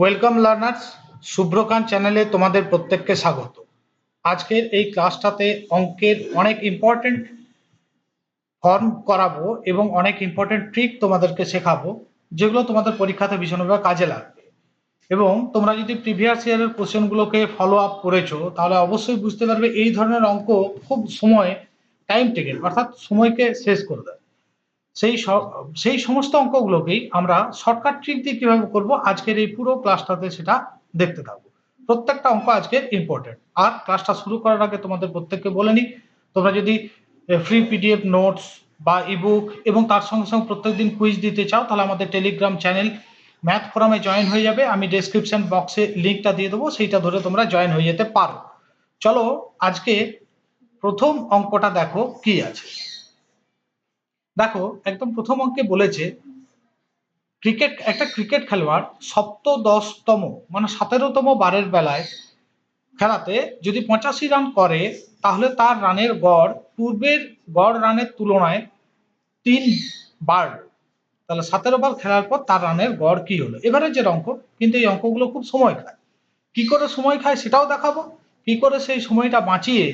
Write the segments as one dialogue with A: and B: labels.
A: Welcome learners শুভ্রকান্ত চ্যানেলে তোমাদের প্রত্যেককে স্বাগত। আজকের এই ক্লাসটাতে অঙ্কের অনেক ইম্পর্টেন্ট ফর্ম করাবো এবং অনেক ইম্পর্টেন্ট ট্রিক তোমাদেরকে শেখাবো, যেগুলো তোমাদের পরীক্ষাতে ভীষণভাবে কাজে লাগবে। এবং তোমরা যদি প্রিভিয়াস ইয়ারের কোশ্চেনগুলোকে ফলো আপ করেছ, তাহলে অবশ্যই বুঝতে পারবে এই ধরনের অঙ্ক খুব সময় টাইম টেকেন অর্থাৎ সময়কে শেষ করে দেয়। সেই সেই সমস্ত অঙ্কগুলোকেই আমরা শর্টকাট ট্রিক দিয়ে কীভাবে করব, আজকের এই পুরো ক্লাসটাতে সেটা দেখতে থাকব। প্রত্যেকটা অঙ্ক আজকের ইম্পর্টেন্ট আর ক্লাসটা শুরু করার আগে তোমাদের প্রত্যেককে বলে নিই, তোমরা যদি ফ্রি পিডিএফ নোটস বা ইবুক এবং তার সঙ্গে সঙ্গে প্রত্যেকদিন কুইজ দিতে চাও, তাহলে আমাদের টেলিগ্রাম চ্যানেল ম্যাথ ফোরামে জয়েন হয়ে যাবে। আমি ডেসক্রিপশন বক্সে লিঙ্কটা দিয়ে দেবো, সেইটা ধরে তোমরা জয়েন হয়ে যেতে পারো। চলো আজকে প্রথম অঙ্কটা দেখো কি আছে। দেখো, একদম প্রথম অঙ্কে বলেছে, ক্রিকেট, একটা ক্রিকেট খেলোয়াড় সপ্তদশতম মানে সতেরোতম বারের বেলায় খেলাতে যদি পঁচাশি রান করে, তাহলে তার রানের গড়, পূর্বের গড় রানের তুলনায় তিন বার। তাহলে সতেরো বার খেলার পর তার রানের গড় কি হলো? যে অঙ্ক, কিন্তু এই অঙ্কগুলো খুব সময় খায়। কি করে সময় খায় সেটাও দেখাবো। কি করে সেই সময়টা বাঁচিয়ে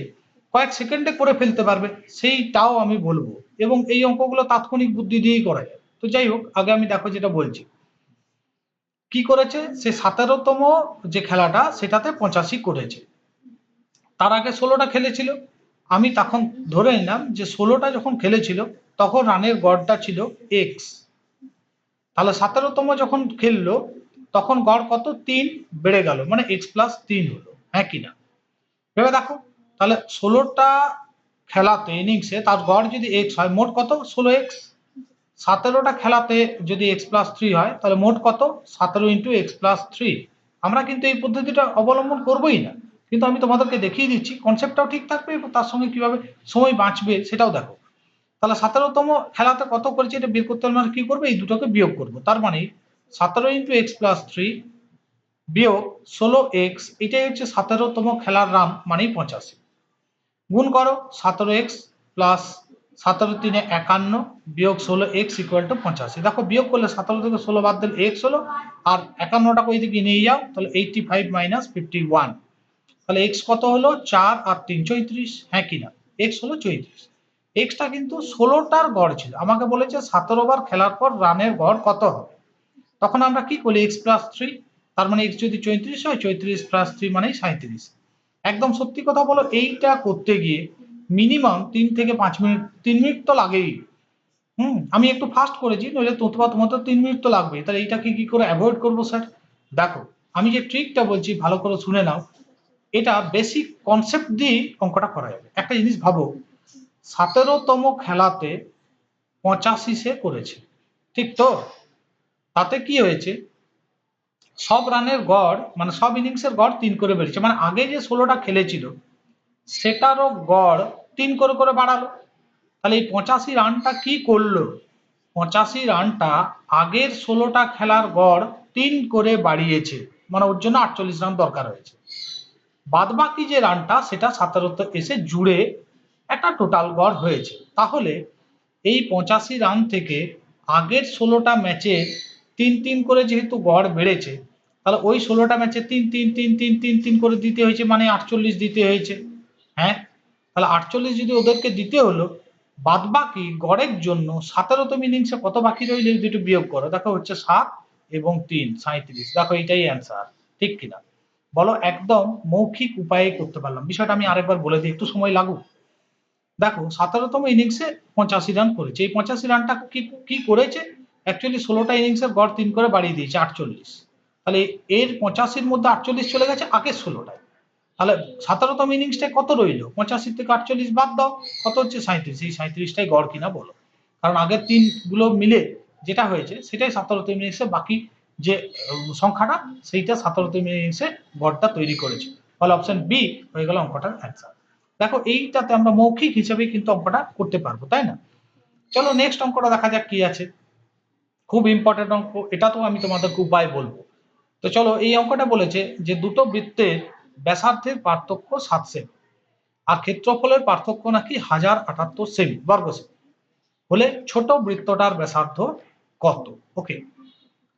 A: কয়েক সেকেন্ডে করে ফেলতে পারবে, সেইটাও আমি বলব। এবং এই অঙ্কগুলো তাৎক্ষণিক বুদ্ধি দিয়েই করা যায়। তো যাই হোক, আগে আমি দেখো যেটা বলছি। কি করেছে? সে সতেরোতম যে খেলাটা, সেটাতে পঁচাশি করেছে। তার আগে ষোলোটা খেলেছিল। আমি তখন ধরে নিলাম যে ষোলোটা যখন খেলেছিল, তখন রানের গড়টা ছিল এক্স তাহলে সতেরোতম যখন খেললো, তখন গড় কত? তিন বেড়ে গেল। মানে এক্স প্লাস তিন হলো। হ্যাঁ কি না? ভেবে দেখো। তাহলে ষোলোটা খেলাতে ইনিংসে তার গড় যদি এক্স হয়, মোট কত? ষোলো এক্স সতেরোটা খেলাতে যদি এক্স প্লাস থ্রি হয়, তাহলে মোট কত? সতেরো ইন্টু এক্স প্লাস থ্রি আমরা কিন্তু এই পদ্ধতিটা অবলম্বন করবোই না। কিন্তু আমি তোমাদেরকে দেখিয়ে দিচ্ছি কনসেপ্টটাও ঠিক থাকবে, এবং তার সঙ্গে কীভাবে সময় বাঁচবে সেটাও দেখো। তাহলে সতেরোতম খেলাতে কত করেছে এটা বের করতে আমরা কি করব? এই দুটোকে বিয়োগ করব। তার মানে সতেরো ইন্টু এক্স প্লাস থ্রি বিয়োগ ষোলো এক্স এটাই হচ্ছে সতেরোতম খেলার রান মানেই পঁচাশি। গুণ করো সতেরো এক্স প্লাস সতেরো তিনে একান্ন বিয়োগ ষোলো এক্স ইকুয়াল টু পঁচাশি। দেখো বিয়োগ করলে সতেরো থেকে ষোলো বাদ দিলে এক্স হলো, আর একান্নটাকে ওই দিকে নিয়ে যাও, তাহলে eighty five minus fifty one তাহলে এক্স কত হলো? চার আর তিন চৈত্রিশ। হ্যাঁ কিনা এক্স হলো চৈত্রিশ। এক্সটা কিন্তু ষোলোটার গড় ছিল। আমাকে বলেছে সতেরো বার খেলার পর রানের গড় কত হবে? তখন আমরা কি করি? এক্স প্লাস থ্রি তার মানে এক্স যদি চৈত্রিশ হয়, চৈত্রিশ প্লাস থ্রি মানে সাঁত্রিশ একদম সত্যি কথা বলো, এইটা করতে গিয়ে মিনিমাম তিন থেকে পাঁচ মিনিট, তিন মিনিট তো লাগেই। হুম, আমি একটু ফাস্ট করেছি, নইলে তোমার তোমার তো তিন মিনিট তো লাগবে। তাহলে এইটাকে কি করে অ্যাভয়েড করব স্যার দেখো, আমি যে ট্রিকটা বলছি, ভালো করে শুনে নাও। এটা বেসিক কনসেপ্ট দিয়ে অঙ্কটা করা যাবে। একটা জিনিস ভাবো, সতেরোতম খেলাতে পঁচাশি সে করেছে। ঠিক তো? তাতে কি হয়েছে? সব রানের গড় মানে সব ইনিংসের গড় তিন করে বেরিয়েছে মানে আগে যে ষোলোটা খেলেছিল, সেটারও গড় তিন করে করে বাড়ালো। তাহলে এই পঁচাশি রানটা কি করল? পঁচাশি রানটা আগের ষোলোটা খেলার গড় তিন করে বাড়িয়েছে। মানে ওর জন্য আটচল্লিশ রান দরকার হয়েছে। বাদ বাকি যে রানটা, সেটা সতেরোতে এসে জুড়ে একটা টোটাল গড় হয়েছে। তাহলে এই পঁচাশি রান থেকে আগের ষোলোটা ম্যাচে তিন তিন করে যেহেতু গড় বেড়েছে, তাহলে ওই ষোলোটা ম্যাচে তিন তিন তিন তিন তিন তিন করে দিতে হয়েছে মানে আটচল্লিশ দিতে হয়েছে। হ্যাঁ? তাহলে আটচল্লিশ যদি ওদেরকে দিতে হলো বাদ বাকি গড়ের জন্য সতেরোতম ইনিংসে কত বাকি রইল দুটো বিয়োগ করো? দেখো হচ্ছে সাত এবং তিন সাঁত্রিশ দেখো এটাই অ্যান্সার ঠিক কিনা? বলো একদম মৌখিক উপায়ে করতে পারলাম। বিষয়টা আমি আরেকবার বলে দিই, একটু সময় লাগুক দেখো, সতেরোতম ইনিংসে পঁচাশি রান করেছে। এই পঁচাশি রানটা কি কি করেছে? অ্যাকচুয়ালি ষোলোটা ইনিংসের গড় তিন করে বাড়িয়ে দিয়েছে, আটচল্লিশ। তাহলে এর পঁচাশির মধ্যে আটচল্লিশ চলে গেছে, আগের ষোলোটায়। তাহলে সতেরোতম ইনিংসটা কত রইল? পঁচাশি থেকে আটচল্লিশ বাদ দাও, কত হচ্ছে সাঁত্রিশ এই সাঁত্রিশটাই গড় কিনা বলো। কারণ আগের তিনগুলো মিলে যেটা হয়েছে, সেটাই সতেরোতম ইনিংসে বাকি যে সংখ্যাটা, সেইটা সতেরোতম ইনিংসে গড়টা তৈরি করেছে। ফলে অপশন বি হয়ে গেল অঙ্কটার অ্যান্সার দেখো, এইটাতে আমরা মৌখিক হিসেবে কিন্তু অঙ্কটা করতে পারব, তাই না? চলো নেক্সট অঙ্কটা দেখা যাক কি আছে। খুব ইম্পর্টেন্ট অঙ্ক এটা তো আমি তোমাদেরকে উপায় বলব। তো চলো, এই অঙ্কটা বলেছে যে দুটো বৃত্তের ব্যাসার্ধের পার্থক্য সাত সেমি, আর ক্ষেত্রফলের পার্থক্য নাকি হাজার আটাত্তর সেমি বর্গ সেমি। হলে ছোট বৃত্তটার ব্যাসার্ধ কত? ওকে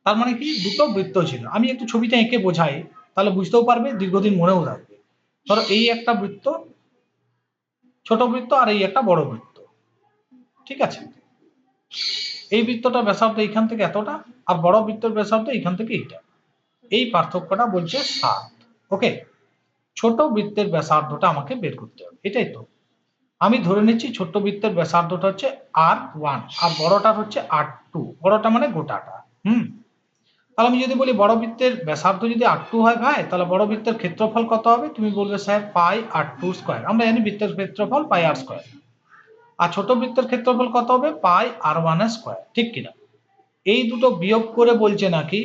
A: তার মানে কি দুটো বৃত্ত ছিল। আমি একটু ছবিটা এঁকে বোঝাই, তাহলে বুঝতেও পারবে, দীর্ঘদিন মনেও থাকবে। ধরো এই একটা বৃত্ত ছোট বৃত্ত আর এই একটা বড় বৃত্ত। ঠিক আছে? এই বৃত্তটা ব্যাসার্ধ এইখান থেকে এতটা, আর বড় বৃত্তের ব্যাসার্ধ এইখান থেকে এইটা। এই পার্থক্যটা বলছে সাত। ওকে ছোট বৃত্তের ব্যাসার্ধটা আমাকে বের করতে হবে। এটাই তো। আমি ধরে নিচ্ছি ছোট্ট বৃত্তের ব্যাসার্ধটা হচ্ছে আর ওয়ান আর বড়টার হচ্ছে আর টু বড়টা মানে গোটাটা। হুম? তাহলে আমি যদি বলি বড় বৃত্তের ব্যাসার্ধ যদি আর টু হয় ভাই, তাহলে বড় বৃত্তের ক্ষেত্রফল কত হবে? তুমি বলবে sir, pi r two square আমরা জানি বৃত্তের ক্ষেত্রফল পাই আর স্কোয়ার আর ছোট বৃত্তের ক্ষেত্রফল কত হবে? পাই আর ওয়ান স্কোয়ার ঠিক কিনা? এই দুটো বিয়োগ করে বলছে নাকি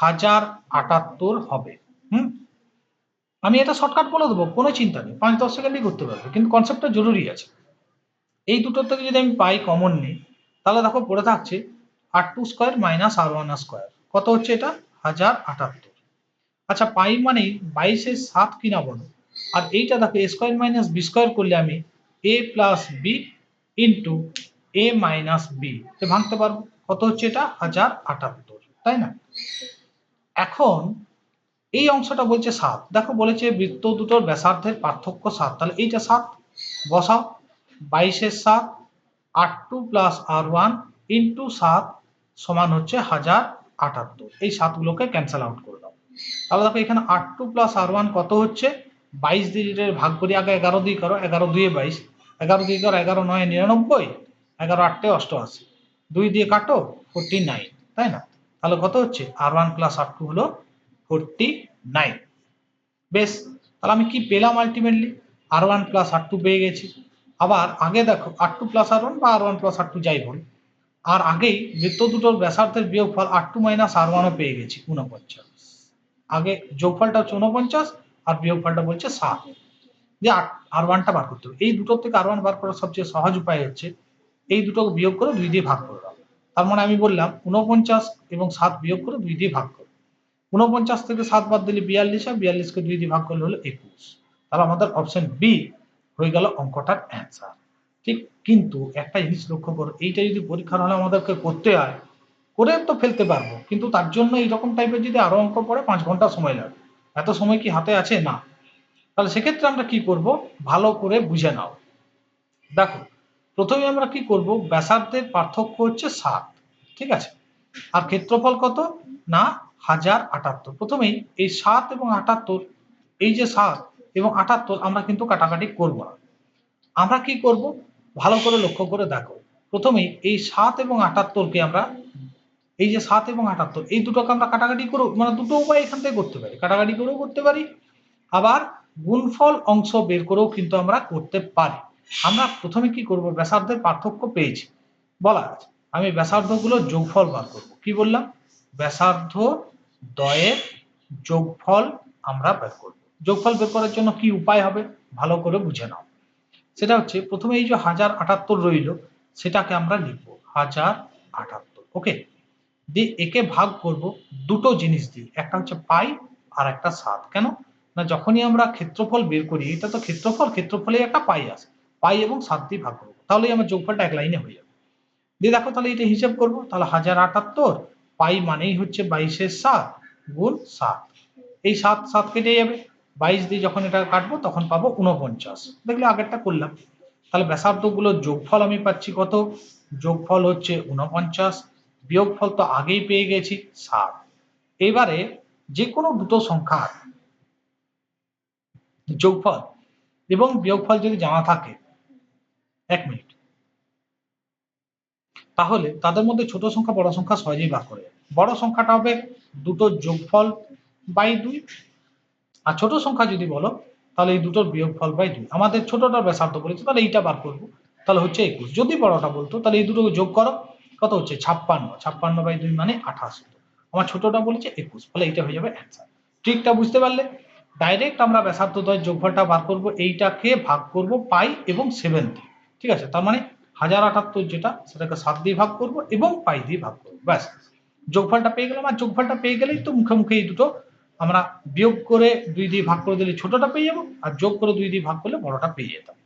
A: হাজার আটাত্তর হবে। হুম? আমি এটা শর্টকাট বলে দেবো, কোনো চিন্তা নেই, পাঁচ দশ সেকেন্ডই করতে পারবে, কিন্তু কনসেপ্টটা জরুরি আছে। এই দুটোর থেকে যদি আমি পাই কমন নিই, তাহলে দেখো পড়ে থাকছে r two square minus r one square কত হচ্ছে এটা? হাজার আটাত্তর। আচ্ছা পাই মানে বাইশের সাত কিনা বলো? আর এইটা দেখো a square minus b square করলে আমি a plus b into a minus b ভাঙতে পারব। কত হচ্ছে এটা? হাজার আটাত্তর। তাই না? এখন এই অংশটা বলছে সাত। দেখো বলেছে বৃত্ত দুটোর ব্যাসার্ধের পার্থক্য সাত। তাহলে এইটা সাত। বসাও। বাইশের সাত r two plus r one into সাত সমান হচ্ছে হাজার আটাত্তর। এই সাতগুলোকে ক্যান্সেল আউট করে দাও। তাহলে দেখো এখানে আট টু প্লাস আর ওয়ান কত হচ্ছে? বাইশ দিয়ে ভাগ করি আগে এগারো দিয়ে করো। এগারো দুয়ে বাইশ। এগারো দিয়ে করো এগারো, নয়, নিরানব্বই, এগারো আটটে অষ্টআশি। দুই দিয়ে কাটো ফোরটি নাইন তাই না? তাহলে কত হচ্ছে? R one plus r two হলো ফোরটি নাইন বেশ, তাহলে আমি কি পেলাম ultimately r one plus r two পেয়ে গেছি। আবার আগে দেখো r two plus r one বা r one plus r two যাই বল, আর আগেই বৃত্ত দুটোর ব্যাসার্ধের বিয়োগফল আর টু মাইনাস আর ওয়ানও পেয়ে গেছি উনপঞ্চাশ আগে যোগফলটা হচ্ছে উনপঞ্চাশ আর বিয়োগফলটা বলছে সাত যে আর ওয়ানটা বার করতে হবে। এই দুটোর থেকে আর ওয়ান বার করার সবচেয়ে সহজ উপায় হচ্ছে, এই দুটো বিয়োগ করে দুই দিয়ে ভাগ করে। দাও তার মানে আমি বললাম উনপঞ্চাশ এবং সাত বিয়োগ করে দুই দিয়ে ভাগ করো। উনপঞ্চাশ থেকে সাত বাদ দিলে বিয়াল্লিশ, আর বিয়াল্লিশকে দুই দিয়ে ভাগ করলে হলো একুশ। তাহলে আমাদের অপশন বি হয়ে গেল অঙ্কটার অ্যান্সার ঠিক, কিন্তু একটা জিনিস লক্ষ্য করো, এইটা যদি পরীক্ষার হলে আমাদেরকে করতে হয়, করে তো ফেলতে পারব। কিন্তু তার জন্য এইরকম টাইপের যদি আরও অঙ্ক পড়ে, পাঁচ ঘণ্টা সময় লাগবে এত সময় কি হাতে আছে? না। তাহলে সেক্ষেত্রে আমরা কি করব? ভালো করে বুঝে নাও। দেখো, প্রথমে আমরা কি করব? ব্যাসার্ধের পার্থক্য হচ্ছে সাত, ঠিক আছে? আর ক্ষেত্রফল কত? না, হাজার আটাত্তর। প্রথমেই এই সাত এবং আটাত্তর, এই যে সাত এবং আটাত্তর আমরা কিন্তু কাটাকাটি করব না। আমরা কি করব? ভালো করে লক্ষ্য করে দেখো। প্রথমেই এই সাত এবং আটাত্তরকে আমরা, এই যে সাত এবং আটাত্তর, এই দুটোকে আমরা কাটাকাটি করো মানে দুটো উপায় এখান থেকে করতে পারি। কাটাকাটি করেও করতে পারি, আবার গুণফল অংশ বের করেও কিন্তু আমরা করতে পারি। আমরা প্রথমে কি করব? ব্যাসার্ধের পার্থক্য পেয়েছি। বলা আছে, আমি ব্যাসার্ধগুলো যোগফল বার করব। কি বললাম? ব্যাসার্ধ দয়ের যোগফল আমরা বের করব। যোগফল বের করার জন্য কি উপায় হবে? ভালো করে বুঝে নাও। সেটা হচ্ছে, প্রথমে এই যে হাজার আটাত্তর রইল, সেটাকে আমরা লিখব, হাজার আটাত্তর। ওকে দিয়ে একে ভাগ করব, দুটো জিনিস দিয়ে, একটা হচ্ছে পাই আর একটা সাত। কেন? না, যখনই আমরা ক্ষেত্রফল বের করি, এটা তো ক্ষেত্রফল, ক্ষেত্রফলে একটা পাই আসে পাই এবং সাত দিয়ে ভাগ করব। তাহলেই আমার যোগফলটা এক লাইনে হয়ে যাবে। দিয়ে দেখো, তাহলে এটা হিসাব করব। তাহলে হাজার আটাত্তর, পাই মানেই হচ্ছে বাইশের সাত গুণ সাত। এই সাত সাত কেটে যাবে। বাইশ দিয়ে যখন এটা কাটবো, তখন পাবো উনপঞ্চাশ দেখলে আগেরটা করলাম। তাহলে ব্যাসার্ধগুলোর যোগফল আমি পাচ্ছি কত? যোগফল হচ্ছে উনপঞ্চাশ বিয়োগফল তো আগেই পেয়ে গেছি সাত। এবারে যে কোনো দুটো সংখ্যার যোগফল। এবং বিয়োগফল যদি জানা থাকে, এক মিনিট। তাহলে তাদের মধ্যে ছোট সংখ্যা, বড় সংখ্যা সহজেই ভাগ করে বড় সংখ্যাটা হবে দুটো যোগফল বাই দুই। আর ছোট সংখ্যা যদি বলো, তাহলে এই দুটোর বিয়োগফল বাই দুই। আমাদের ছোটটার ব্যাসার্ধ বলেছে, তাহলে এইটা বার করব। তাহলে হচ্ছে একুশ। যদি বড়টা বলতো, তাহলে এই দুটোকে যোগ করো। কত হচ্ছে? ছাপ্পান্ন। ছাপ্পান্ন বাই দুই মানে আঠাশ। আমার ছোটটা বলেছে একুশ। ফলে এইটা হয়ে যাবে অ্যান্সার। ট্রিকটা বুঝতে পারলে? ডাইরেক্ট আমরা ব্যাসার্ধ যোগফলটা বার করব, এইটাকে ভাগ করব পাই এবং সেভেন দিয়ে। ঠিক আছে? তার মানে হাজার আটাত্তর যেটা, সেটাকে সাত দিয়ে ভাগ করব এবং পাই দিয়ে ভাগ করব। ব্যাস। যোগফলটা পেয়ে গেলাম। আর যোগফলটা পেয়ে গেলেই তো মুখে মুখে এই দুটো আমরা বিয়োগ করে দুই দিয়ে ভাগ করে দিলে ছোটটা পেয়ে যাব আর যোগ করে দুই দিয়ে ভাগ করলে বড়টা পেয়ে যেতাম।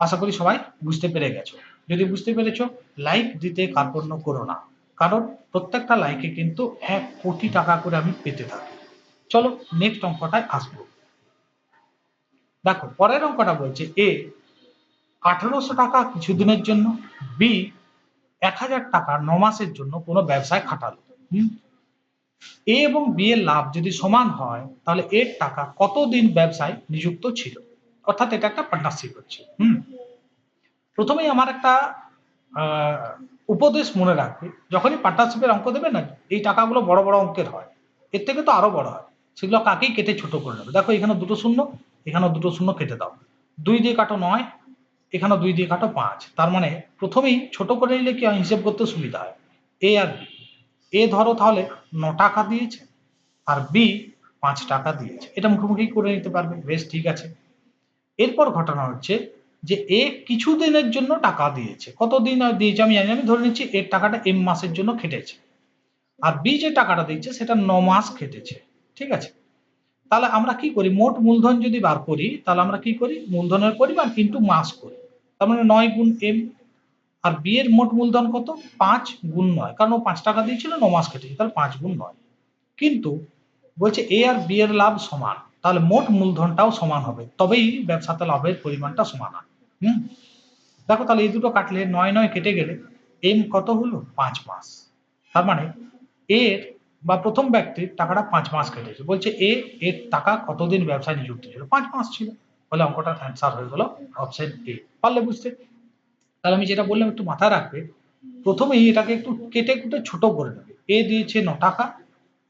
A: আশা করি সবাই বুঝতে পেরে গেছো। যদি বুঝতে পেরেছ লাইক দিতে কার্পণ্য করো না। কারণ প্রত্যেকটা লাইকে কিন্তু এক কোটি টাকা করে আমি পেতে থাকি। চলো নেক্সট অঙ্কটায় আসব। দেখো, পরের অঙ্কটা বলছে এ আঠারোশো টাকা কিছুদিনের জন্য বি এক হাজার টাকা ন মাসের জন্য কোনো ব্যবসায় খাটালো। এ এবং বি এর লাভ যদি সমান হয়, তাহলে এর টাকা কতদিন ব্যবসায় নিযুক্ত ছিল? অর্থাৎ এটা একটা পার্টনারশিপ হচ্ছে, হুম? প্রথমেই আমার একটা উপদেশ মনে রাখবে, যখনই পার্টনারশিপের অঙ্ক দেবে না, এই টাকাগুলো বড় বড় অঙ্কের হয়, এর থেকে তো আরও বড় হয়, সেগুলো কাকেই কেটে ছোট করে নেবে? দেখো এখানে দুটো শূন্য এখানে দুটো শূন্য কেটে দাও। দুই দিয়ে কাটো নয় এখানে দুই দিয়ে কাটো পাঁচ। তার মানে প্রথমেই ছোট করে নিলে কি হিসেব করতে সুবিধা হয়। এ আর বি। এ ধরো তাহলে ন টাকা দিয়েছে আর বি পাঁচ টাকা দিয়েছে। এটা মুখোমুখি করে নিতে পারবে। বেশ, ঠিক আছে। এরপর ঘটনা হচ্ছে যে এ কিছু দিনের জন্য টাকা দিয়েছে। কতদিন আর দিয়েছে? আমি জানি আমি ধরে নিচ্ছি এর টাকাটা এম মাসের জন্য খেটেছে। আর বি যে টাকাটা দিচ্ছে সেটা ন মাস খেটেছে। ঠিক আছে? তাহলে আমরা কি করি? মোট মূলধন যদি বার করি, তাহলে আমরা কি করি? মূলধনের পরিমাণ কিন্তু মাস করি। তার মানে নয় গুণ এম আর বিয়ের মোট মূলধন কত? পাঁচ গুণ নয়। কারণ ও পাঁচ টাকা দিয়েছিল ন মাস কেটেছে, তাহলে পাঁচ গুণ নয়। কিন্তু বলছে এ আর বি এর লাভ সমান, তাহলে মোট মূলধনটাও সমান হবে। তবেই ব্যবসাতে লাভের পরিমাণটা সমান হয়। হুম? দেখো তাহলে এই দুটো কাটলে নয় নয় কেটে গেলে এম কত হলো? পাঁচ মাস। তার মানে এর বা প্রথম ব্যক্তির টাকাটা পাঁচ মাস কেটেছে। বলছে, এ, এর টাকা কতদিন ব্যবসায় নিযুক্ত ছিল? পাঁচ মাস ছিল। বলে অঙ্কটার অ্যান্সার হয়ে গেল অপশন এ পারলে বুঝতে। তাহলে আমি যেটা বললাম, একটু মাথায় রাখবে। প্রথমেই এটাকে একটু কেটে কুটে ছোট করে নেবে। এ দিয়েছে ন টাকা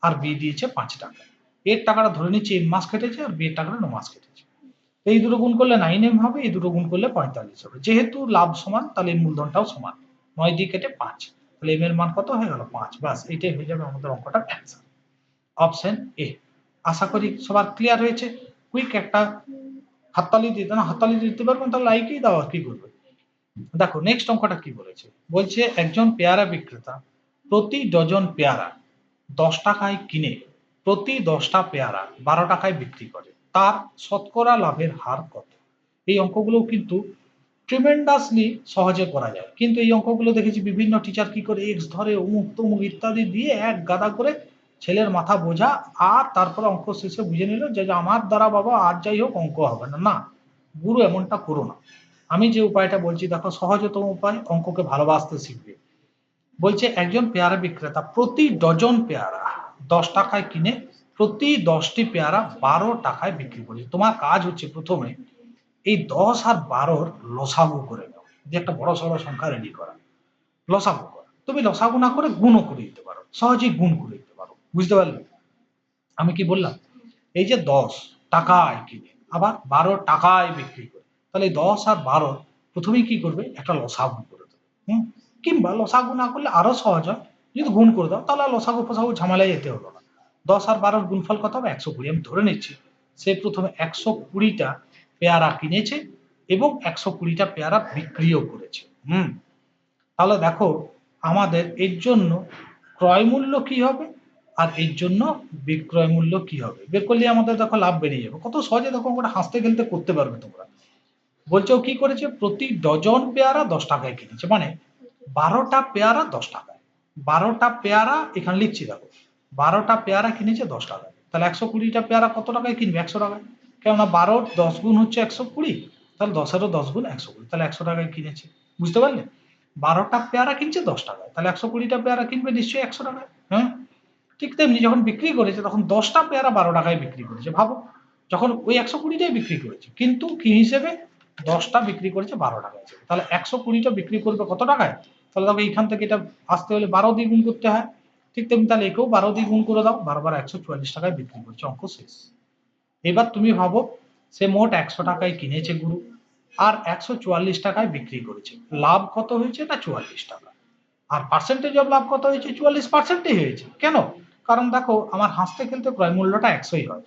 A: আর বি দিয়েছে পাঁচ টাকা। এর টাকাটা ধরে নিচ্ছে এম মাস কেটেছে আর বি এর টাকাটা ন মাস কেটেছে। এই দুটো গুণ করলে নাইন এম হবে, এই দুটো গুণ করলে পঁয়তাল্লিশ হবে। যেহেতু লাভ সমান, তাহলে মূলধনটাও সমান। নয় দিয়ে কেটে পাঁচ। তাহলে এম এর মান কত হয়ে গেল? পাঁচ। বাস এটাই হয়ে যাবে আমাদের অঙ্কটার অ্যান্সার অপশন এ আশা করি সবার ক্লিয়ার হয়েছে। কুইক একটা হাততালি দিতে, না, হাততালি দিতে পারবেন, তাহলে লাইকই দাও কি করবে। দেখো নেক্সট অঙ্কটা কি বলেছে? বলছে, একজন পেয়ারা বিক্রেতা প্রতি ডজন পেয়ারা দশ টাকায় কিনে, প্রতি দশটা পেয়ারা বারো টাকায় বিক্রি করে। তার শতকরা লাভের হার কত? এই অঙ্কগুলো কিন্তু ট্রিমেন্ডাসলি সহজে করা যায়। কিন্তু এই অঙ্কগুলো দেখেছি বিভিন্ন টিচার কি করে এক্স ধরে অমুক তমুক ইত্যাদি দিয়ে এক গাদা করে ছেলের মাথা বোঝা আর তারপর অঙ্ক শেষে বুঝে নিল যে যে আমার দ্বারা বাবা আর যাই হোক অঙ্ক হবে না। না, গুরু এমনটা করো না। আমি যে উপায়টা বলছি, দেখো সহজতম উপায় অঙ্ককে ভালোবাসতে শিখবে। বলছে একজন পেয়ারা বিক্রেতা, প্রতি ডজন পেয়ারা দশ টাকায় কিনে, প্রতি দশটি পেয়ারা বারো টাকায় বিক্রি করছে। তোমার কাজ হচ্ছে প্রথমে এই দশ আর বারোর লসাগু করে নাও। যে একটা বড় সড়ো সংখ্যা রেডি করা। লসাগু করা। তুমি লসাগু না করে গুণও করে দিতে পারো। সহজেই গুণ করে দিতে পারো। বুঝতে পারলে? আমি কি বললাম? এই যে দশ, টাকায় কিনে, আবার বারো টাকায় বিক্রি করে, তাহলে দশ আর বারো প্রথমেই কি করবে? একটা লসাগু করে দেবে। হুম? কিংবা লসাগু না করলে আরও সহজ হয়। যদি গুণ করে দাও, তাহলে লসাগু ফসাগু ঝামেলায় যেতে হলো না। দশ আর বারোর গুণফল কত হবে? একশো কুড়ি। আমি ধরে নিচ্ছি, সে প্রথমে একশো কুড়িটা পেয়ারা কিনেছে এবং একশো কুড়িটা পেয়ারা বিক্রিও করেছে। হুম। তাহলে দেখো, আমাদের এর জন্য ক্রয় মূল্য কি হবে আর এর জন্য বিক্রয় মূল্য কি হবে? বের করলে আমাদের দেখো লাভ বেরিয়ে যাবে। কত সহজে দেখো আমরা হাসতে খেলতে করতে পারবে তোমরা। বলছে কি করেছে? প্রতি ডজন পেয়ারা দশ টাকায় কিনেছে। মানে বারোটা পেয়ারা দশ টাকায়। বারোটা পেয়ারা এখানে লিখছি দেখো। বারোটা পেয়ারা কিনেছে দশ টাকায়। তাহলে একশো কুড়িটা পেয়ারা কত টাকায় কিনবে? একশো টাকায়। কেননা বারোর দশ গুণ হচ্ছে একশো কুড়ি, তাহলে দশেরও দশ গুণ একশো কুড়ি, তাহলে একশো টাকায় কিনেছে। বুঝতে পারলে? বারোটা পেয়ারা কিনছে দশ টাকায়, তাহলে একশো কুড়িটা পেয়ারা কিনবে নিশ্চয়ই একশো টাকায় হ্যাঁ? ঠিক তেমনি যখন বিক্রি করেছে, তখন দশটা পেয়ারা বারো টাকায় বিক্রি করেছে, ভাবো। যখন ওই একশো কুড়িটাই বিক্রি করেছে, কিন্তু কি হিসেবে? দশটা বিক্রি করেছে বারো টাকায় তাহলে একশো কুড়িটা বিক্রি করবে কত টাকায়? তাহলে দেখো এইখান থেকে এটা আসতে হলে বারো দিয়ে গুণ করতে হয়। ঠিক তেমনি তাহলে একেও বারো দিয়ে গুণ করে দাও, বারো বারো একশো চুয়াল্লিশ টাকায় বিক্রি করছে, অঙ্ক শেষ। এবার তুমি ভাবো, সে মোট একশো টাকায় কিনেছে গুরু, আর একশো চুয়াল্লিশ টাকায় বিক্রি করেছে। লাভ কত হয়েছে না চুয়াল্লিশ টাকা? আর পার্সেন্টেজ অফ লাভ কত হয়েছে? চুয়াল্লিশ পার্সেন্টই হয়েছে। কেন? কারণ দেখো, আমার হাসতে খেলতে ক্রয় মূল্যটা একশোই হয়।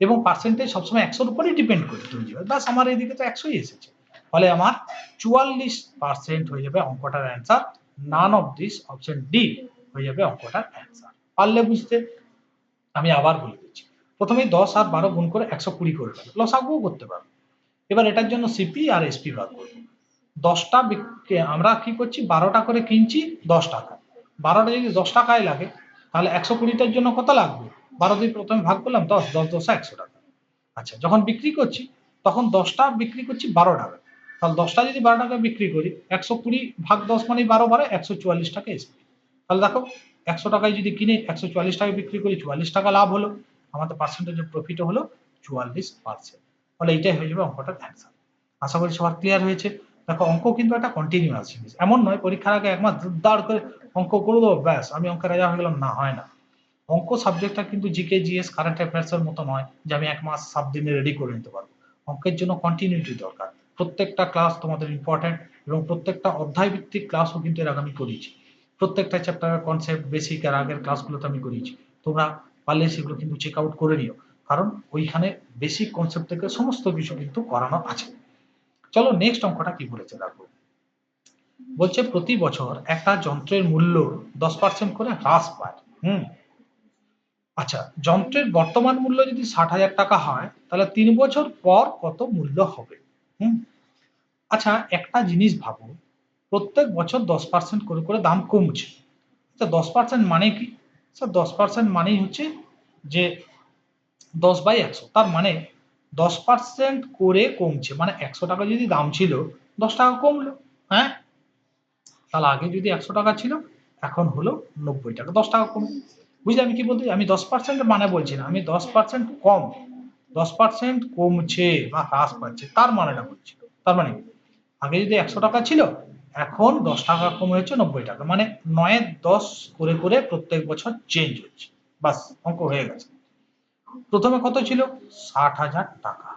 A: এবং পার্সেন্টেজ সবসময় একশোর উপরেই ডিপেন্ড করে তৈরি হয় ব্যাস, আমার এদিকে তো একশোই এসেছে। ফলে আমার চুয়াল্লিশ পার্সেন্ট হয়ে যাবে অঙ্কটার answer none of this option D হয়ে যাবে অঙ্কটার অ্যান্সার পারলে বুঝতে, আমি আবার বলে দিচ্ছি। প্রথমে দশ আর বারো গুণ করে একশো কুড়ি করে নেবে লসাগুও করতে পারব এবার এটার জন্য সিপি আর এসপি ভাগ করব দশটা আমরা কি করছি? বারোটা করে কিনছি, দশ টাকা। বারোটা যদি দশ টাকায় লাগে, তাহলে একশো কুড়িটার জন্য কত লাগবে? বারো দিয়ে প্রথমে ভাগ করলাম, দশ দশ দশ একশো টাকা। আচ্ছা যখন বিক্রি করছি, তখন দশটা বিক্রি করছি বারো টাকা। তাহলে দশটা যদি বারো টাকা বিক্রি করি, একশো কুড়ি ভাগ দশ মানে বারো বারো একশো চুয়াল্লিশ টাকা এসপি তাহলে দেখো, একশো টাকায় যদি কিনে একশো চুয়াল্লিশ টাকায় বিক্রি করি, চুয়াল্লিশ টাকা লাভ হলো। আমাদের পার্সেন্টেজ অফ প্রফিট হলো চুয়াল্লিশ পার্সেন্ট ফলে এইটাই হয়ে যাবে অঙ্কটার অ্যান্সার আশা করি সবার ক্লিয়ার হয়েছে। দেখো, অঙ্ক কিন্তু একটা কন্টিনিউয়াস জিনিস। এমন নয়, পরীক্ষার আগে একমাস দাঁড় করে অঙ্ক করে দেবো, ব্যাস, আমি অঙ্কের রাজা হয়ে গেলাম। না, হয় না। অঙ্ক সাবজেক্টটা কিন্তু জিকে জিএস কারেন্ট অ্যাফেয়ার্স এর মতো নয় যে আমি এক মাস সাত দিনে রেডি করে নিতে পারব। অঙ্কের জন্য কন্টিনিউটি দরকার। প্রত্যেকটা ক্লাস তোমাদের ইম্পর্টেন্ট এবং প্রত্যেকটা অধ্যায় ভিত্তিক ক্লাসও কিন্তু এর আগে আমি করিয়েছি। প্রত্যেকটা চ্যাপ্টারের কনসেপ্ট বেসিক আর আগের ক্লাসগুলোতে আমি করিয়েছি। তোমরা পারলে সেগুলো কিন্তু চেক আউট করে নিও। কারণ ওইখানে বেসিক কনসেপ্ট থেকে সমস্ত কিছু কিন্তু করানো আছে। চলো নেক্সট অঙ্কটা কি বলেছে দেখো। বলছে প্রতি বছর একটা যন্ত্রের মূল্য দশ পার্সেন্ট করে হ্রাস পায়। হুম। আচ্ছা যন্ত্রের বর্তমান মূল্য যদি ষাট হাজার টাকা হয়, তাহলে তিন বছর পর কত মূল্য হবে? হুম। আচ্ছা একটা জিনিস ভাবো। প্রত্যেক বছর দশ পার্সেন্ট করে করে দাম কমছে। আচ্ছা দশ পার্সেন্ট মানে কি? স্যার দশ পার্সেন্ট মানেই হচ্ছে যে দশ বাই একশো। তার মানে দশ পার্সেন্ট করে কমছে। মানে একশো টাকা যদি দাম ছিল, দশ টাকা কমলো হ্যাঁ? তাহলে আগে যদি একশো টাকা ছিল, এখন হলো নব্বই টাকা, দশ টাকা কম বুঝলি আমি কি বলতে আমি দশ পার্সেন্ট মানে বলছি না, আমি দশ পার্সেন্ট কম। দশ পার্সেন্ট কমছে বা হ্রাস পাচ্ছে, তার মানেটা বলছি। তার মানে আগে যদি একশো টাকা ছিল এখন দশ টাকা কমে হচ্ছে নব্বই টাকা। মানে নয়, দশ করে করে প্রত্যেক বছর চেঞ্জ হচ্ছে। বাস, অঙ্ক হয়ে গেছে। প্রথমে কত ছিল? ষাট হাজার টাকা।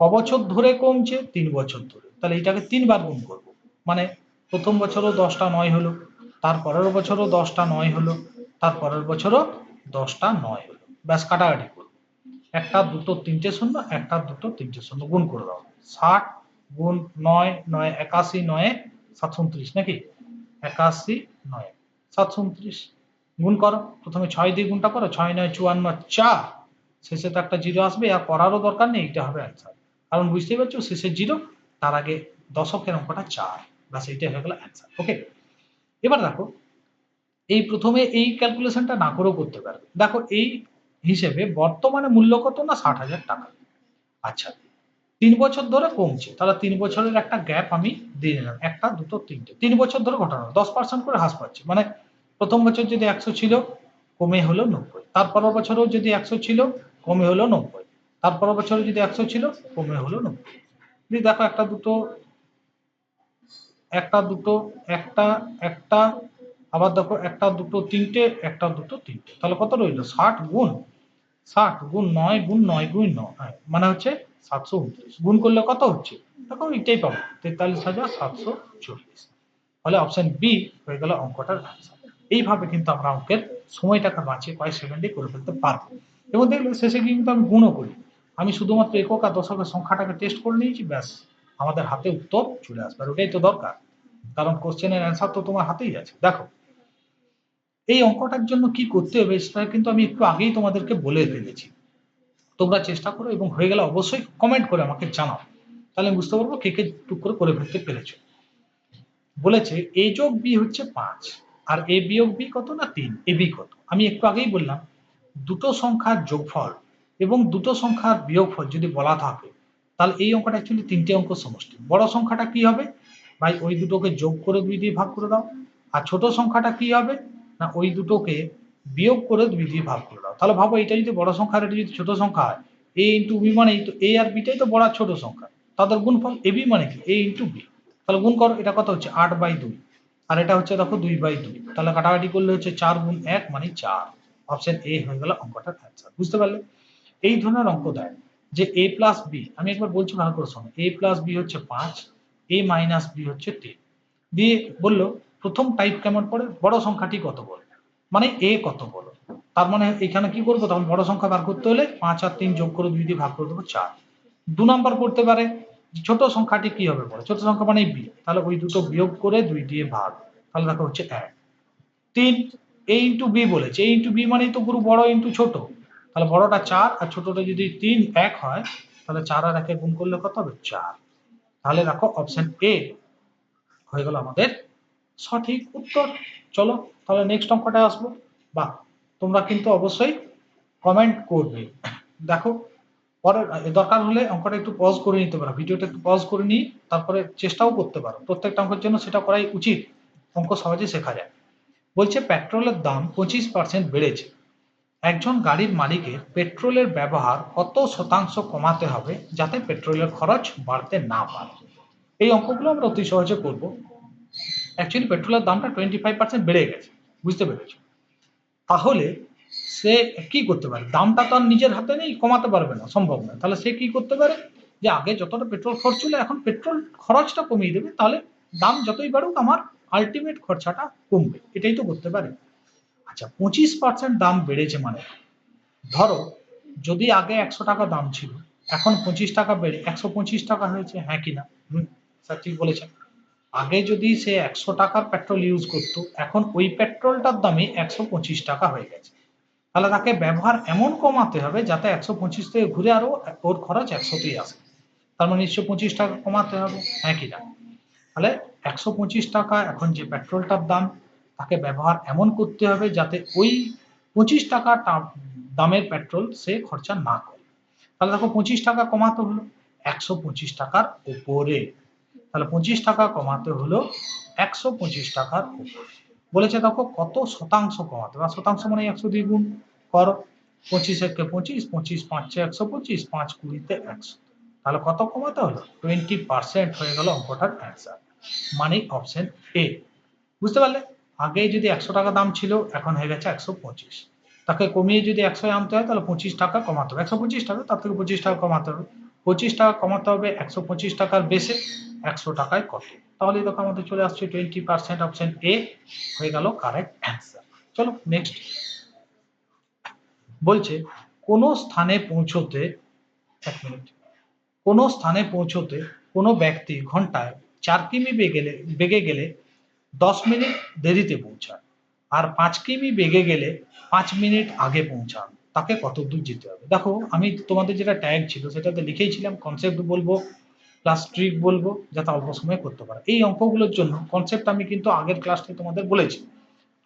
A: ক বছর ধরে কমছে? তিন বছর ধরে। তাহলে এটাকে তিনবার গুণ করব। মানে প্রথম বছরও দশটা নয় হলো তার পরের বছরও দশটা নয় হলো তার পরের বছরও দশটা নয় হলো। ব্যাস, কাটাকাটি করব। একটা, দুটো, তিনটে শূন্য, একটা, দুটো, তিনটে শূন্য গুণ করে দাও। ষাট গুণ নয় নয়, একাশি, নয় সাতশো নাকি? একাশি, নয় সাতশো গুণ করো, প্রথমে ছয় দিয়ে গুণটা করো, ছয়, নয়, চুয়ান্ন, চার। শেষে তো একটা জিরো আসবে, আর করারও দরকার নেই, এটা হবে অ্যান্সার কারণ বুঝতেই পারছ শেষের জিরো, তার আগে দশকের অঙ্কটা চার। ব্যাস, এইটাই হয়ে গেল অ্যান্সার ওকে এবার দেখো, এই প্রথমে এই ক্যালকুলেশনটা না করেও করতে পারবে। দেখো, এই হিসেবে বর্তমানে মূল্য কত না ষাট হাজার টাকা? আচ্ছা তিন বছর ধরে কমছে। তাহলে তিন বছরের একটা গ্যাপ আমি দিয়ে নিলাম। একটা, দুটো, তিনটে। তিন বছর ধরে ঘটানো। দশ পার্সেন্ট করে হ্রাস পাচ্ছে। মানে প্রথম বছর যদি একশো ছিল, কমে হলো নব্বই। তারপরের বছরও যদি একশো ছিল, কমে হলো নব্বই। তারপরের বছরও যদি একশো ছিল, কমে হলো নব্বই। দেখো একটা দুটো একটা দুটো, একটা একটা, আবার দেখো একটা দুটো তিনটে, একটা দুটো তিনটে। তাহলে কত রইল? ষাট গুণ ষাট গুণ নয় গুণ নয় গুণ নয়। মানে হচ্ছে সাতশো উনত্রিশ। গুণ করলে কত হচ্ছে? দেখো এটাই পাবো। তেতাল্লিশ হাজার সাতশো চল্লিশ। তাহলে অপশন বি হয়ে গেল অঙ্কটার অ্যান্সার এইভাবে কিন্তু আমরা অঙ্কের সময়টাকে বাঁচিয়ে কয়েক সেকেন্ডে করে ফেলতে পারব। এবং দেখলে শেষে কিন্তু আমি গুণও করি। আমি শুধুমাত্র একক আর দশকের সংখ্যাটাকে টেস্ট করে নিয়েছি, ব্যাস। আমাদের হাতে উত্তর চলে আসবে। আর ওটাই তো দরকার। কারণ কোশ্চেনের অ্যান্সার তো তোমার হাতেই আছে। দেখো, এই অঙ্কটার জন্য কি করতে হবে সেটা কিন্তু আমি একটু আগেই তোমাদেরকে বলে ফেলেছি। তোমরা চেষ্টা করো এবং হয়ে গেলে অবশ্যই কমেন্ট করে আমাকে জানাও। তাহলে বুঝতে পারব কে কে টুক করে করে ফেলতে পেরেছ। বলেছে এ যোগ বি হচ্ছে পাঁচ, আর এ বিয়োগ বি কত না তিন? এ বি কত? আমি একটু আগেই বললাম, দুটো সংখ্যার যোগফল এবং দুটো সংখ্যার বিয়োগফল যদি বলা থাকে, তাহলে এই অঙ্কটা অ্যাকচুয়ালি তিনটে অঙ্ক সমষ্টি। বড় সংখ্যাটা কি হবে? ভাই, ওই দুটোকে যোগ করে দুই দিয়ে ভাগ করে দাও। আর ছোট সংখ্যাটা কি হবে? না, ওই দুটোকে বিয়োগ করে দুই দিয়ে ভাগ করে দাও। তাহলে ভাবো এটা যদি বড় সংখ্যা এটা যদি ছোট সংখ্যা হয় এ ইন্টু বি মানে এই তো এ আর বিটাই তো বড় আর ছোট সংখ্যা। তাদের গুণফল এ বি মানে কি? এ ইন্টু বি তাহলে গুণ করো, এটা কত হচ্ছে? আট বাই দুই। আর এটা হচ্ছে দেখো দুই বাই দুই। তাহলে কাটাকাটি করলে হচ্ছে চার গুণ এক মানে চার। অপশন এ হয়ে গেল অঙ্কটার অ্যান্সার বুঝতে পারলে? এই ধরনের অঙ্ক দেয় যে এ প্লাস বি আমি একবার বলছি ভালো করে শোনো। এ প্লাস বি হচ্ছে পাঁচ এ মাইনাস বি হচ্ছে তিন দিয়ে বলল, প্রথম টাইপ কেমন পড়ে? বড় সংখ্যাটি কত বল মানে এ কত বলো? তার মানে এখানে কি করব? তখন বড় সংখ্যা বার করতে হলে পাঁচ আর তিন যোগ করে দুই দিয়ে ভাগ করে দেবো চার। দু নম্বর করতে পারে ছোট সংখ্যাটি কি হবে বলো? ছোট সংখ্যা মানে বি। তাহলে ওই দুটো বিয়োগ করে দুই দিয়ে ভাগ। তাহলে দেখো হচ্ছে এক। তিন, এ ইন্টু বি বলেছে। এ ইন্টু বি মানেই তো পুরো বড় ইন্টু ছোট। তাহলে বড়টা চার আর ছোটটা যদি তিন, এক হয়, তাহলে চার আর একে গুণ করলে কত হবে? চার। তাহলে দেখো অপশন এ হয়ে গেল আমাদের সঠিক উত্তর। চলো তাহলে নেক্সট অঙ্কটায় আসব। বা তোমরা কিন্তু অবশ্যই কমেন্ট করবে। দেখো, পরে দরকার হলে অঙ্কটা একটু পজ করে নিতে পারো। ভিডিওটা একটু পজ করে নিয়ে তারপরে চেষ্টাও করতে পারো। প্রত্যেকটা অঙ্কের জন্য সেটা করাই উচিত। অঙ্ক সহজে শেখা যায়। বলছে পেট্রোলের দাম পঁচিশ পার্সেন্ট বেড়েছে। একজন গাড়ির মালিকের পেট্রোলের ব্যবহার কত শতাংশ কমাতে হবে যাতে পেট্রোলের খরচ বাড়তে না পারে? এই অঙ্কগুলো আমরা অতি সহজে করব। অ্যাকচুয়ালি পেট্রোলের দামটা টোয়েন্টি ফাইভ পার্সেন্ট বেড়ে গেছে। বুঝতে পেরেছ? তাহলে সে কি করতে পারে? দামটা তো আর নিজের হাতে নেই, কমাতে পারবে না, সম্ভব না। তাহলে সে কি করতে পারে? যে আগে যতটা পেট্রোল খরচ ছিল এখন পেট্রোল খরচটা কমিয়ে দেবে। তাহলে দাম যতই বাড়ুক, আমার আলটিমেট খরচাটা কমবে। এটাই তো করতে পারে। আচ্ছা পঁচিশ পার্সেন্ট দাম বেড়েছে মানে ধরো যদি আগে একশো টাকা দাম ছিল, এখন পঁচিশ টাকা বেড়ে, একশো পঁচিশ টাকা হয়েছে হ্যাঁ কি না? হুম স্যার ঠিক বলেছেন। আগে যদি সে একশো টাকার পেট্রোল ইউজ করতো, এখন ওই পেট্রোলটার দামই একশো পঁচিশ টাকা হয়ে গেছে। তাহলে তাকে ব্যবহার এমন কমাতে হবে যাতে একশো পঁচিশ থেকে ঘুরে আরও ওর খরচ একশোতেই আসে। তার মানে নিশ্চয় পঁচিশ টাকা কমাতে হবে হ্যাঁ কি না? তাহলে একশো পঁচিশ টাকা এখন যে পেট্রোলটার দাম, তাকে ব্যবহার এমন করতে হবে যাতে ওই পঁচিশ টাকা দামের পেট্রোল সে খরচা না করে। তাহলে দেখো পঁচিশ টাকা কমাতে হলো, একশো পঁচিশ টাকার উপরে তাহলে পঁচিশ টাকা কমাতে হলো একশো পঁচিশ টাকার বলেছে দেখো কত শতাংশ কমাতে। বা শতাংশ মানে একশো দুই গুণ করো। পঁচিশ একে পঁচিশ পঁচিশ পাঁচে একশো পঁচিশ, পাঁচ কুড়িতে একশো। তাহলে কত কমাতে হলো? টোয়েন্টি পার্সেন্ট হয়ে গেল অঙ্কটার অ্যান্সার। মানে অপশন এ। বুঝতে পারলে? আগে যদি একশো টাকা দাম ছিল, এখন হয়ে গেছে একশো পঁচিশ। তাকে কমিয়ে যদি একশো আনতে হয়, তাহলে পঁচিশ টাকা কমাতে হবে। একশো পঁচিশ টাকা, তার থেকে পঁচিশ টাকা কমাতে হবে। পঁচিশ টাকা কমাতে হবে একশো পঁচিশ টাকার বেশে। একশো টাকায় কত? তাহলে দেখো আমাদের চলে আসছে টোয়েন্টি পার্সেন্ট অপশন এ হয়ে গেল কারেক্ট অ্যান্সার চলো নেক্সট বলছে, কোন স্থানে পৌঁছতে, এক মিনিট কোন স্থানে পৌঁছতে কোনো ব্যক্তি ঘন্টায় চার কিমি বেগে বেগে গেলে দশ মিনিট দেরিতে পৌঁছায় আর পাঁচ কিমি বেগে গেলে পাঁচ মিনিট আগে পৌঁছান। তাকে কত দূর যেতে হবে? দেখো, আমি তোমাদের যেটা ট্যাগ ছিল সেটাতে লিখেইছিলাম কনসেপ্ট বলব। প্লাস ট্রিক বলব, যাতে অল্প সময়ে করতে পারে। এই অঙ্কগুলোর জন্য কনসেপ্ট আমি কিন্তু আগের ক্লাসে তোমাদের বলেছি।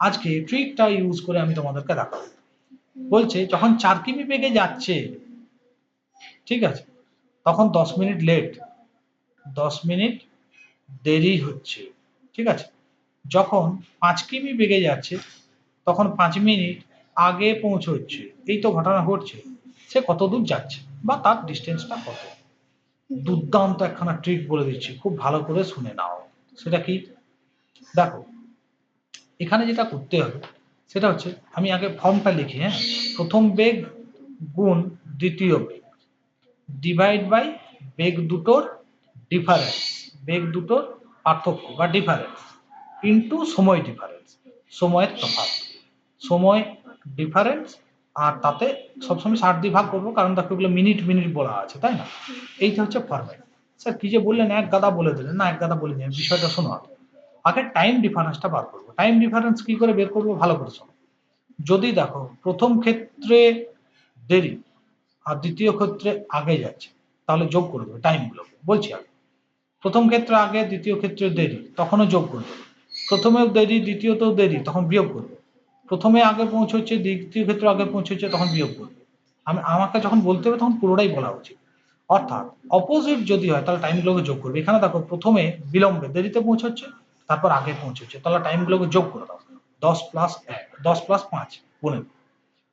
A: আজকে ট্রিকটা ইউজ করে আমি তোমাদেরকে দেখাবো। বলছে, যখন চার কিমি বেগে যাচ্ছে, ঠিক আছে, তখন দশ মিনিট লেট দশ মিনিট দেরি হচ্ছে, ঠিক আছে। যখন পাঁচ কিমি বেগে যাচ্ছে, তখন পাঁচ মিনিট আগে পৌঁছচ্ছে। এই তো ঘটনা ঘটছে। সে কত দূর যাচ্ছে বা তার ডিস্টেন্সটা কত? দুর্দান্ত একখানা ট্রিক বলে দিচ্ছি। খুব ভালো করে শুনে নাও। সেটা কি? দেখো, এখানে যেটা করতে হবে, সেটা হচ্ছে আমি আগে ফর্মটা লিখি হ্যাঁ? প্রথম বেগ গুণ দ্বিতীয় বেগ। ডিভাইড বাই বেগ দুটোর ডিফারেন্স বেগ দুটোর পার্থক্য বা ডিফারেন্স ইনটু সময় ডিফারেন্স সময়ের তফাৎ। সময় ডিফারেন্স আর তাতে সবসময় ষাট দিয়ে ভাগ করব, কারণ দেখো এগুলো মিনিট মিনিট বলা আছে, তাই না? এইটা হচ্ছে ফরম্যাট স্যার, কি যে বললেন, এক গাদা বলে দিলেন। না, এক গাদা বলে দিলেন বিষয়টা শোনো আগে। টাইম ডিফারেন্সটা বার করব। টাইম ডিফারেন্স কি করে বের করব? ভালো করে শোনো। যদি দেখো, প্রথম ক্ষেত্রে দেরি, আর দ্বিতীয় ক্ষেত্রে আগে যাচ্ছে, তাহলে যোগ করে দেবে টাইমগুলোকে বলছি আগে। প্রথম ক্ষেত্রে আগে, দ্বিতীয় ক্ষেত্রে দেরি, তখনও যোগ করবে প্রথমেও দেরি, দ্বিতীয়তেও দেরি, তখন বিয়োগ করবে প্রথমে আগে পৌঁছচ্ছে, দ্বিতীয় ক্ষেত্রে আগে পৌঁছচ্ছে, তখন বিয়োগ করবে। আমি, আমাকে যখন বলতে হবে, তখন পুরোটাই বলা উচিত। অর্থাৎ অপোজিট যদি হয়, তাহলে টাইমগুলোকে যোগ করবে। এখানে দেখো, প্রথমে বিলম্বে দেরিতে পৌঁছচ্ছে, তারপর আগে পৌঁছচ্ছে। তাহলে টাইমগুলোকে যোগ করে দাও। দশ প্লাস এক, দশ প্লাস পাঁচ পনেরো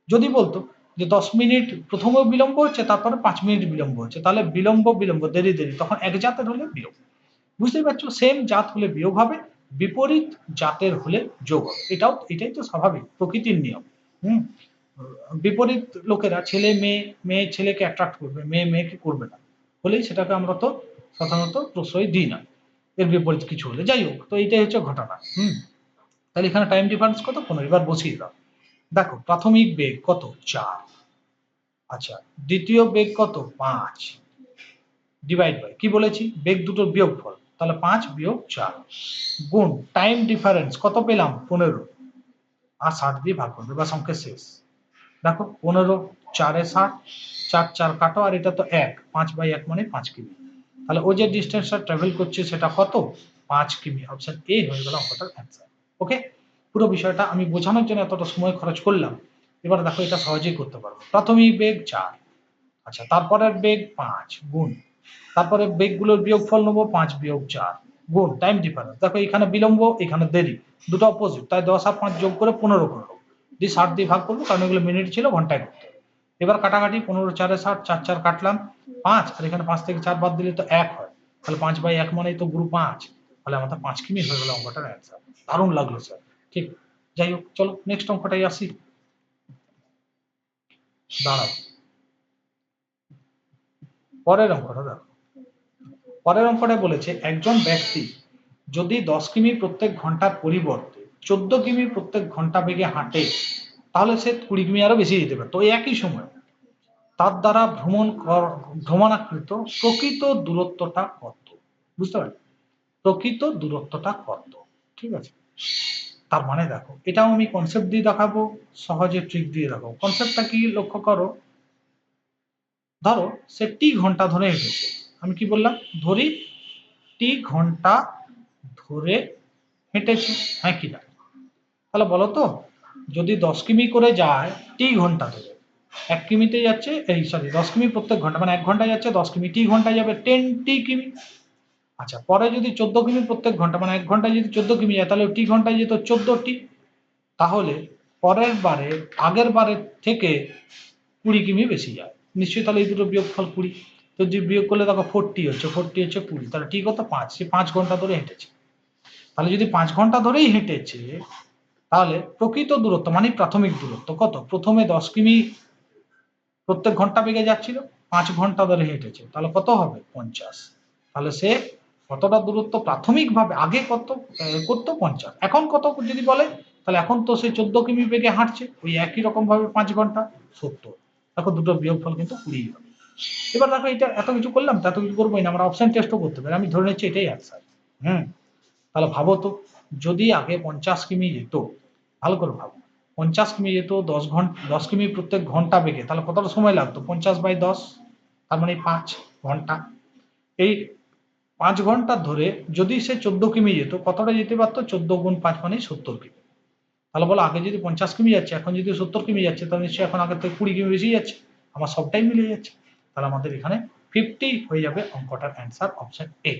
A: যদি বলতো যে দশ মিনিট প্রথমেও বিলম্ব হচ্ছে, তারপরে পাঁচ মিনিট বিলম্ব হচ্ছে, তাহলে বিলম্ব বিলম্ব, দেরি দেরি, তখন এক জাতের হলে বিয়োগ। বুঝতেই পারছ? সেম জাত হলে বিয়োগ হবে বিপরীত জাতের হলে যোগ হবে। এটাও, এটাই তো স্বাভাবিক, প্রকৃতির নিয়ম। হুম? বিপরীত লোকেরা ছেলে, মেয়ে মেয়ে ছেলেকে অ্যাট্রাক্ট করবে, মেয়ে মেয়েকে করবে না। হলেই সেটাকে আমরা তো সাধারণত প্রশ্রয় দিই না। এর বিপরীত কিছু হলে। যাই হোক, তো এইটাই হচ্ছে ঘটনা। হুম? তাহলে এখানে টাইম ডিফারেন্স কত? পনেরো। এবার বসিয়ে দাও। দেখো, প্রাথমিক বেগ কত? চার। আচ্ছা দ্বিতীয় বেগ কত? পাঁচ। ডিভাইড বাই কি বলেছি? বেগ দুটোর বিয়োগ ফল তাহলে পাঁচ বিয়োগ চার। গুণ টাইম ডিফারেন্স কত পেলাম? পনেরো। আর ষাট দিয়ে ভাগ করবে বা সংখ্যা শেষ। দেখো, পনেরো, চারে ষাট, চার চার কাটো, আর এটা তো এক। পাঁচ বাই এক মানে পাঁচ কিমি। তাহলে ও যে ডিস্টেন্সটা ট্রাভেল করছে, সেটা কত? পাঁচ কিমি। অপশন এ হয়ে গেল অঙ্কটার অ্যান্সার ওকে পুরো বিষয়টা আমি বোঝানোর জন্য এতটা সময় খরচ করলাম। এবার দেখো এটা সহজেই করতে পারব। প্রাথমিক বেগ চার। আচ্ছা তারপরের বেগ পাঁচ। গুণ তারপরে বেগগুলোর বিয়োগফল নেব পাঁচ বিয়োগ চার। গুণ টাইম ডিফারেন্স দেখো এখানে বিলম্ব, এখানে দেরি। দুটো অপোজিট তাই দশ আর পাঁচ যোগ করে পনেরো করব। দিয়ে ষাট দিয়ে ভাগ করব, কারণ এগুলো মিনিট ছিল ঘন্টায় করতে এবার কাটাকাটি, পনেরো চারে ষাট, চার চার কাটলাম, পাঁচ। আর এখানে পাঁচ থেকে চার বাদ দিলে তো এক হয়। তাহলে পাঁচ বাই এক মানেই তো গুরু পাঁচ। তাহলে আমাদের পাঁচ কিমি হয়ে গেল অঙ্কটার অ্যান্সার দারুণ লাগল স্যার ঠিক। যাই হোক, চলো নেক্সট অঙ্কটাই আসি। দাঁড়াও। পরের অঙ্কটা দেখো পরের অঙ্কটা বলেছে, একজন ব্যক্তি যদি দশ কিমি প্রত্যেক ঘণ্টার পরিবর্তে, চোদ্দ কিমি প্রত্যেক ঘণ্টা বেগে হাঁটে, তাহলে সে কুড়ি কিমি আরও বেশি যেতে পারে। তো একই সময় তার দ্বারা ভ্রমণ ভ্রমণাকৃত প্রকৃত দূরত্বটা কত? বুঝতে পারলে? প্রকৃত দূরত্বটা কত? ঠিক আছে? তার মানে দেখো, এটাও আমি কনসেপ্ট দিয়ে দেখাবো, সহজে ট্রিক দিয়ে দেখাবো। কনসেপ্টটা কি লক্ষ্য করো? ধরো সে টি ঘণ্টা ধরে হেঁটেছে। আমি কি বললাম? ধরি টি ঘণ্টা ধরে হেঁটেছি। হ্যাঁ কি না? তাহলে বলো তো, যদি দশ কিমি করে যায়, টি ঘণ্টা ধরে, এক কিমিতে যাচ্ছে, এই সরি দশ কিমি প্রত্যেক ঘণ্টা মানে এক ঘন্টায় যাচ্ছে, দশ কিমি, টি ঘন্টায় যাবে টেন টি কিমি। আচ্ছা পরে যদি চোদ্দ কিমি প্রত্যেক ঘণ্টা মানে এক ঘন্টায় যদি চোদ্দ কিমি যায়, তাহলে টি ঘন্টায় যেত চোদ্দ টি তাহলে পরের বারে, আগের বারের থেকে কুড়ি কিমি বেশি যায়। নিশ্চয়ই তাহলে এই দুটো বিয়োগফল কুড়ি। তো যে বিয়োগ করলে দেখো ফোরটি হচ্ছে ফোরটি হচ্ছে কুড়ি, তাহলে ঠিক কত পাঁচ, সে পাঁচ ঘণ্টা ধরে হেঁটেছে। তাহলে যদি পাঁচ ঘণ্টা ধরেই হেঁটেছে, তাহলে প্রকৃত দূরত্ব মানে প্রাথমিক দূরত্ব, কত? প্রথমে দশ কিমি প্রত্যেক ঘণ্টা বেগে যাচ্ছিল, পাঁচ ঘণ্টা ধরে হেঁটেছে, তাহলে কত হবে? পঞ্চাশ। তাহলে সে কতটা দূরত্ব প্রাথমিকভাবে আগে কত করতো? পঞ্চাশ। এখন কত যদি বলে, তাহলে এখন তো সে চোদ্দ কিমি বেগে হাঁটছে, ওই একই রকম ভাবে পাঁচ ঘণ্টা, সত্তর। দেখো দুটো বিয়োগফল কিন্তু কুড়ি হবে। এবার দেখো এটা এত কিছু করলাম এত কিছু করবোই না, আমরা অপশন টেস্টও করতে পারি। আমি ধরে নিচ্ছি এটাই অ্যান্সার হুম? তাহলে ভাবো তো, যদি আগে পঞ্চাশ কিমি যেত, ভালো করে ভাবো, পঞ্চাশ কিমি যেত, দশ ঘণ্টা দশ কিমি প্রত্যেক ঘণ্টা বেগে, তাহলে কতটা সময় লাগতো? পঞ্চাশ বাই দশ, তার মানে পাঁচ ঘণ্টা। এই পাঁচ ঘণ্টা ধরে যদি সে চোদ্দ কিমি যেত, কতটা যেতে পারতো? চোদ্দ গুণ পাঁচ মানে সত্তর কিমি। তাহলে বলো, আগে যদি পঞ্চাশ কিমি যাচ্ছে, এখন যদি সত্তর কিমি যাচ্ছে, তাহলে নিশ্চয়ই এখন আগে থেকে কুড়ি কিমি বেশি যাচ্ছে, আমার সবটাই মিলে যাচ্ছে। তাহলে আমাদের এখানে ফিফটি হয়ে যাবে অঙ্কটার অ্যান্সার অপশন এ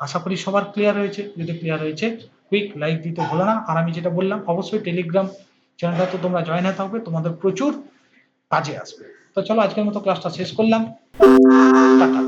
A: আশা করি সবার ক্লিয়ার হয়েছে। যদি ক্লিয়ার হয়েছে কুইক লাইক দিতে ভুলো না। আর আমি যেটা বললাম, অবশ্যই টেলিগ্রাম চ্যানেলটা তো তোমরা জয়েন হতে হবে তোমাদের প্রচুর কাজে আসবে। তো চলো, আজকের মতো ক্লাসটা শেষ করলাম। টাটা।